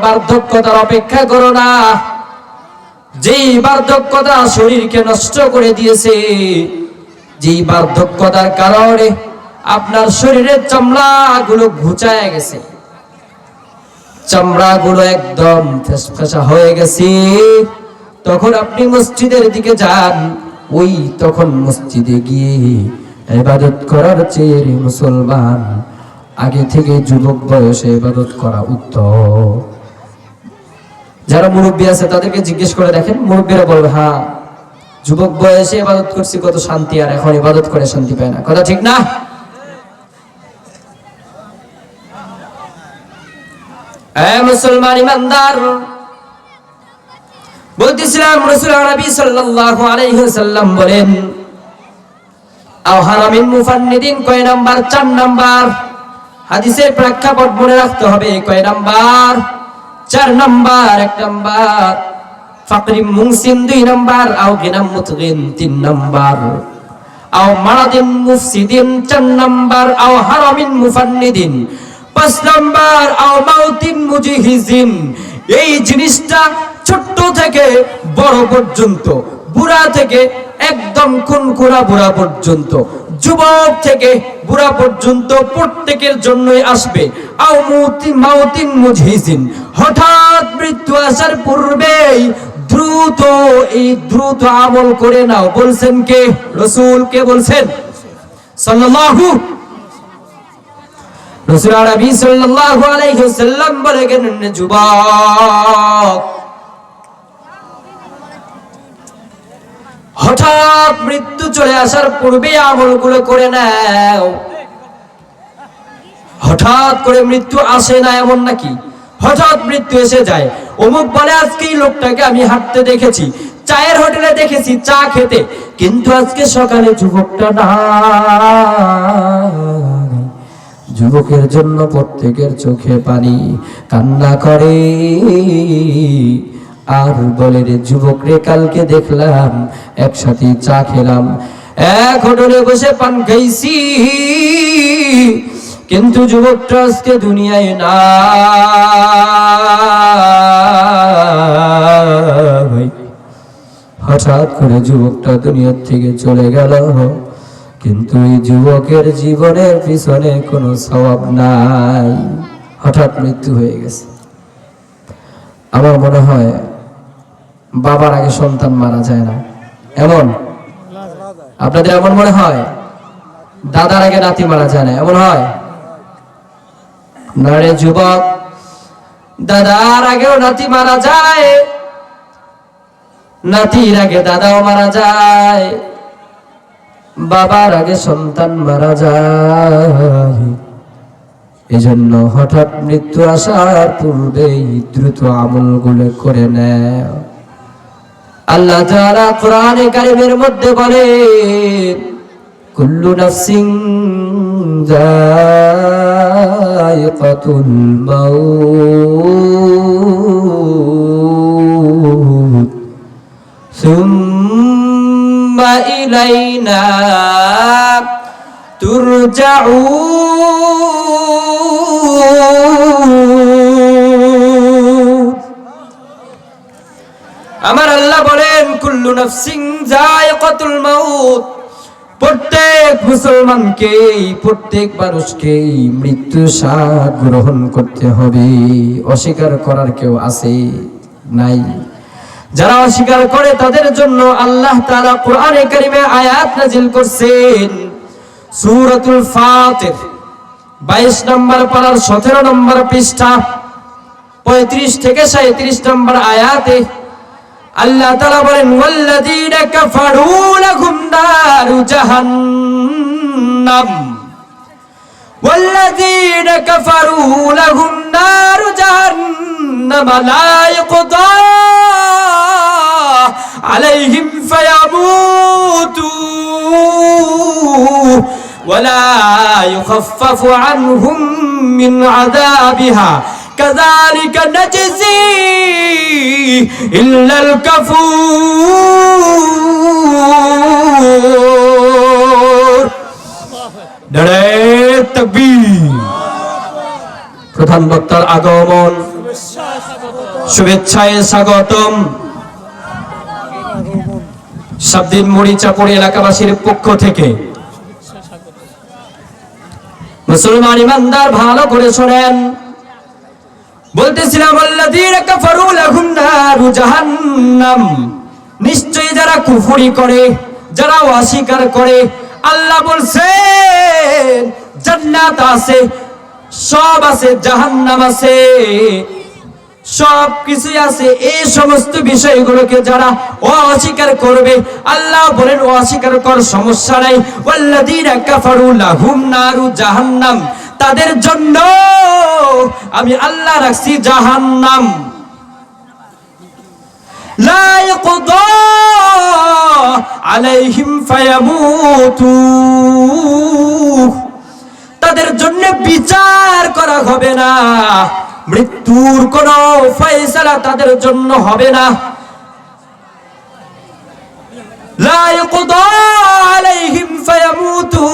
বার্ধক্যতার অপেক্ষা করো না। যেই বার্ধক্যতা শরীরকে নষ্ট করে দিয়েছে, যেই বার্ধক্যতার কারণে আপনার শরীরের চামড়া গুলো ঘুচায় গেছে। চামড়া গুলো একদম ফেসফেসা হয়ে গেছে। তখন আপনি মসজিদের দিকে যান। ওই তখন মসজিদে গিয়ে ইবাদত করার চেয়ে মুসলমান, আগে থেকে যুবক বয়সে ইবাদত করা উত্তম। যারা মুরব্বী আছে তাদেরকে জিজ্ঞেস করে দেখেন, মুরব্বীরা বলবে হ্যাঁ যুবক বয়সে ইবাদত করছি, কত শান্তি, আর এখন ইবাদত করে শান্তি পায় না। কথা ঠিক না? মুসলমান ইমানদার বলতেছিলাম রাসূল নবী সাল্লাল্লাহু আলাইহি ওয়াসাল্লাম বলেন মুফান্নিদিন, কয় নাম্বার? চার নাম্বার। হাদিসের প্রেক্ষাপট মনে রাখতে হবে, কয় নাম্বার? Number number. ফাকরিম নাম্বার। আও গিনাম মুতগিন, তিন নাম্বার। আও মারাদিন মুফসিদিন নাম্বার। আও হারামিন মুফান্নিদিন, পাঁচ নাম্বার। আও মাউতিন মুজিহিজিন, এই জিনিসটা ছোট্ট থেকে বড় পর্যন্ত, বুড়া থেকে একদম কুনকুনা বুড়া পর্যন্ত, যুবক থেকে বুড়া পর্যন্ত প্রত্যেকের জন্যই আসবে। হঠাৎ মৃত্যু আসার পূর্বেই দ্রুত, এই দ্রুত আমল করে নাও। বলছেন কে? রসুল কে বলছেন? সাল্লাল্লাহু রসুল আরবি সাল্লাল্লাহু আলাইহি বলে গেলেন যুবক হঠাৎ মৃত্যু চলে আসার পূর্বে আমলগুলো করে নাও। হঠাৎ করে মৃত্যু আসে না এমন নাকি? হঠাৎ মৃত্যু এসে যায়। অমুক বলে আজকে এই লোকটাকে আমি হাঁটতে দেখেছি। চায়ের হোটেলে দেখেছি, চা খেতে। কিন্তু আজকে সকালে যুবকটা না যুবকের জন্য প্রত্যেকের চোখে পানি। কান্না করে। আর বলে রে যুবক রে কালকে দেখলাম, একসাথে চা খেলাম। এক হোটেলে বসে পান খাইছি। কিন্তু যুবকটা আজকে দুনিয়ায় না হঠাৎ করে যুবকটা দুনিয়ার থেকে চলে গেল। কিন্তু এই যুবকের জীবনের পিছনে কোনো স্বভাব নাই। হঠাৎ মৃত্যু হয়ে গেছে। আমার মনে হয় বাবার আগে সন্তান মারা যায় না। এমন? আপনাদের এমন মনে হয়? দাদার আগে নাতি মারা যায় না। এমন হয়? নারে যুবক, দাদার আগেও নাতি মারা যায়। নাতির আগে দাদাও মারা যায়। বাবার আগে সন্তান মারা যায়। এজন্য হঠাৎ মৃত্যু আসার পূর্বেই দ্রুত আমলগুলো করে নেয়। আল্লাহ তাআলা কোরআনে কারিমের মধ্যে বলে কুল্লু নাফসিন যায়িকাতুল মাউত সুম্মা ইলাইনা তুরজাউন। কুল্লু মাউত। প্রত্যেক মুসলমানকে, প্রত্যেক মানুষকে মৃত্যু গ্রহণ করতে হবে। অস্বীকার করার কেউ আছে নাই? যারা অস্বীকার করে, তাদের জন্য আল্লাহ তাআলা কোরআনে কারিমে আয়াত নাজিল করছেন। সূরাতুল ফাতির 22 নম্বর পারার 17 নম্বর পৃষ্ঠা 35 থেকে 37 নম্বর আয়াতে আল্লাহ তাআলা বলেন ওয়াল্লাযীনা কাফারু লাহুম নারু জাহান্নাম والذين كفروا لهم نار جهنم لا يقضى عليهم فيموتوا ولا يخفف عنهم من عذابها كذلك نجزي إلا الكفور নারায়ে তাকবীর প্রধান বক্তার আগমন শুভেচ্ছায় স্বাগতম সাবদিন মরিচাপুরি এলাকাবাসীর পক্ষ থেকে মুসলমান ইমানদার ভালো করে শোনেন বলতেছিলাম, আল্লাযীনা কাফারু লাহুম নারু জাহান্নাম। নিশ্চয়ই যারা কুফরি করে, যারা অস্বীকার করে, আল্লাহ বলছেন জান্নাত আছে, সব আছে, জাহান্নাম আছে। সব কিছুই আছে। এই সমস্ত বিষয়গুলোকে যারা অস্বীকার করবে, আল্লাহ বলেন, অস্বীকার কর সমস্যা নাই। ওয়াল্লাযীনা কাফারু লাহুম নারু জাহান্নাম। তাদের জন্য আমি আল্লাহ রাখছি জাহান নাম তাদের জন্য বিচার করা হবে না। মৃত্যুর কোন ফয়সালা তাদের জন্য হবে না। লা ইয়াকদা আলাইহিম ফায়ামুতু।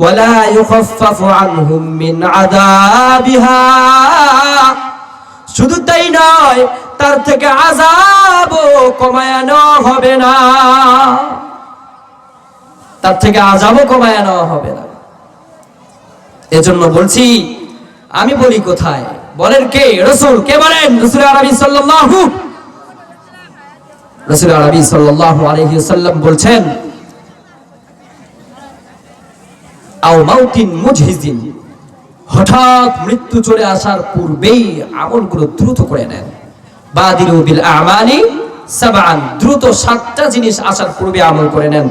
ولا يخفف عنهم من عذابها শুধু তাই নয় তার থেকে আজাবও কমায়ানো হবে না তার থেকে আজাবও কমায়ানো হবে না এজন্য বলছি আমি বলি কোথায় বলেন কে রসুল কে বলেন রসুল আরবি সাল্লাল্লাহু রসুল আরবি সাল্লাল্লাহু আলাইহি ওয়াসাল্লাম বলছেন আও মাউতিন হঠাৎ মৃত্যু চলে আসার পূর্বেই আমলগুলো দ্রুত করে নেন। বাদিলু বিল আমালি সাবান দ্রুত সাতটা জিনিস আসার পূর্বে আমল করে নেন।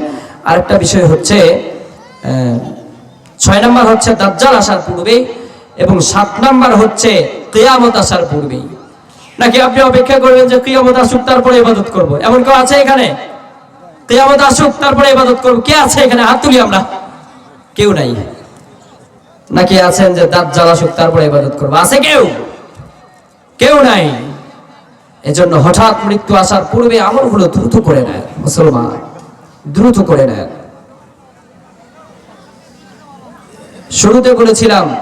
আরেকটা বিষয় হচ্ছে ছয় নাম্বার হচ্ছে দাজ্জাল আসার পূর্বেই এবং সাত নাম্বার হচ্ছে কেয়ামত আসার পূর্বেই। নাকি আপনি অপেক্ষা করবেন যে কিয়ামত আসুক, তারপরে ইবাদত করব? এমন কেউ আছে এখানে? কেয়ামত আসুক, তারপরে ইবাদত করব? কে আছে এখানে? হাত তুলি আমরা। কেউ নাই। নাকি আছেন যে দাঁত জ্বালা আসুক, তারপরে ইবাদত করব? আছে কেউ? কেউ নাই। এজন্য হঠাৎ মৃত্যু আসার পূর্বে আমলগুলো দ্রুত করে নেয় মুসলমান। দ্রুত করে নেয় শুরুতে বলেছিলাম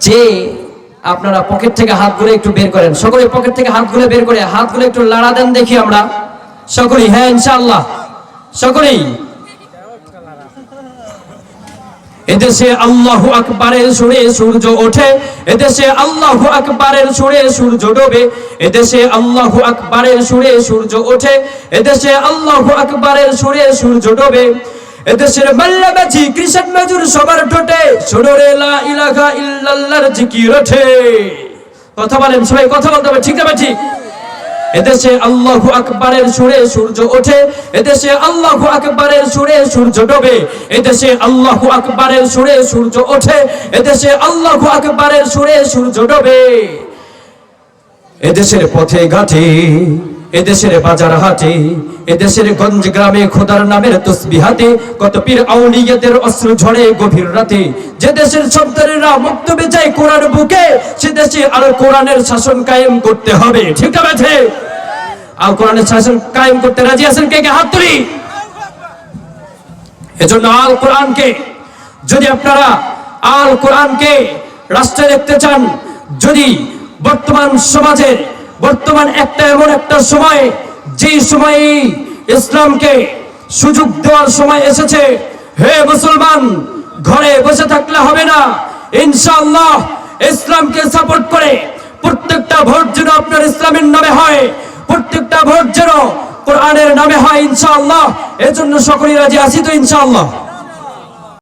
যে আপনারা পকেট থেকে হাত হাতগুলো একটু বের করেন। সকলে পকেট থেকে হাত হাতগুলো বের করে হাতগুলো একটু লাড়া দেন দেখি আমরা। সকলেই হ্যাঁ ইনশাআল্লাহ। সকলেই। এদেশে আল্লাহু আকবারের সুরে সূর্য ওঠে, এদেশে আল্লাহু আকবারের সুরে সূর্য ডোবে, এদেশে আল্লাহু আকবারের সুরে সূর্য ওঠে, এদেশে আল্লাহু আকবারের সুরে সূর্য ডোবে, এদেশের মাল্লাবাজি কৃষক মজুর সবার ঠোঁটে সোনরে লা ইলাহা ইল্লাল্লাহর জিকির ওঠে। কথা বলেন সবাই, কথা বলতে হবে, ঠিক না ঠিক? এদেশে আল্লাহু আকবারের সুরে সূর্য ওঠে, এদেশে আল্লাহু আকবারের সুরে সূর্য ডোবে, এদেশে আল্লাহু আকবারের সুরে সূর্য ওঠে, এদেশে আল্লাহু আকবারের সুরে সূর্য ডোবে। এদেশের পথে ঘাটে এদেশের বাজার হাটে, এদেশের গঞ্জ গ্রামে খোদার নামের তসবিহাতে কত পীর আউলিয়াদের অস্ত্র ঝড়ে গভীর রাতে। যে দেশের সন্তানেরা মুক্ত বেচায় কোরআন বুকে, সে দেশে আর কোরআনের শাসন কায়েম করতে হবে। ঠিক আছে আর কোরআনের শাসন কায়েম করতে রাজি আছেন কে কে? হাত তুলি। এজন্য আল কোরআনকে, যদি আপনারা আল কোরআনকে রাষ্ট্রে দেখতে চান, যদি বর্তমান সমাজের বর্তমান একটা এমন একটা সময় যে সময়ে ইসলামকে সুযোগ দেওয়ার সময় এসেছে। হে মুসলমান, ঘরে বসে থাকলে হবে না। ইনশাআল্লাহ, ইসলামকে সাপোর্ট করে প্রত্যেকটা ভোট যেন আপনার ইসলামের নামে হয়। প্রত্যেকটা ভোট যেন কোরআনের নামে হয় ইনশাআল্লাহ। এজন্য সকলেই রাজি আছি তো ইনশাআল্লাহ।